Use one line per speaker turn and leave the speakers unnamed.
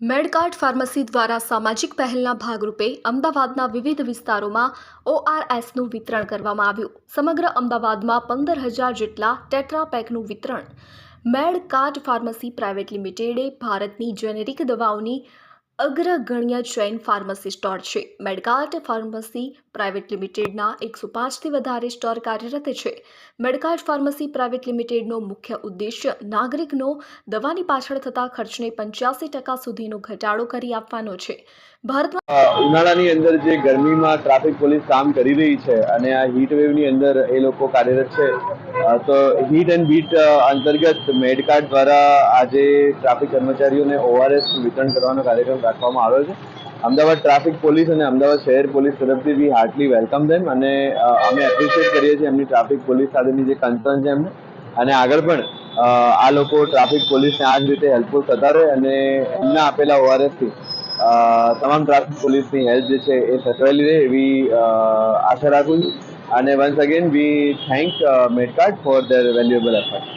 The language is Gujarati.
મેડકાર્ટ ફાર્મસી દ્વારા સામાજિક પહેલના ભાગરૂપે અમદાવાદના વિવિધ વિસ્તારોમાં ઓઆરએસનું વિતરણ કરવામાં આવ્યું. સમગ્ર અમદાવાદમાં પંદર હજાર જેટલા ટેટ્રાપેકનું વિતરણ. મેડકાર્ટ ફાર્મસી પ્રાઇવેટ લિમિટેડે ભારતની જેનેરિક દવાઓની અગ્રગણ્ય ચેઇન ફાર્મસી સ્ટોર છે. મેડકાર્ટ ફાર્મસી પ્રાઇવેટ લિમિટેડના એકસો પાંચથી વધારે સ્ટોર કાર્યરત છે. મેડકાર્ટ ફાર્મસી પ્રાઇવેટ લિમિટેડનો મુખ્ય ઉદ્દેશ્ય નાગરિકનો દવાની પાછળ થતા ખર્ચને પંચ્યાસી ટકા સુધીનો ઘટાડો કરી આપવાનો છે. ભારતમાં
ઉનાળાની અંદર જે ગરમીમાં ટ્રાફિક પોલીસ કામ કરી રહી છે અને આ હીટ વેવની અંદર એ લોકો કાર્યરત છે તો હીટ એન્ડ બીટ અંતર્ગત મેડકાર્ડ દ્વારા આજે ટ્રાફિક કર્મચારીઓને ઓઆરએસ વિતરણ કરવાનો કાર્યક્રમ રાખવામાં આવ્યો છે. અમદાવાદ ટ્રાફિક પોલીસ અને અમદાવાદ શહેર પોલીસ તરફથી બી હાર્ટલી વેલકમ ધેમ અને અમે એપ્રિશિએટ કરીએ છીએ એમની ટ્રાફિક પોલીસ સાથેની જે કન્સર્ન છે એમને. અને આગળ પણ આ લોકો ટ્રાફિક પોલીસને આ જ રીતે હેલ્પફુલ થતા રહે અને એમના આપેલા ઓઆરએસથી તમામ ટ્રાફિક પોલીસની હેલ્પ જે છે એ સચવાયેલી રહે એવી આશા રાખું છું. અને once again we thank Metcard for their valuable effort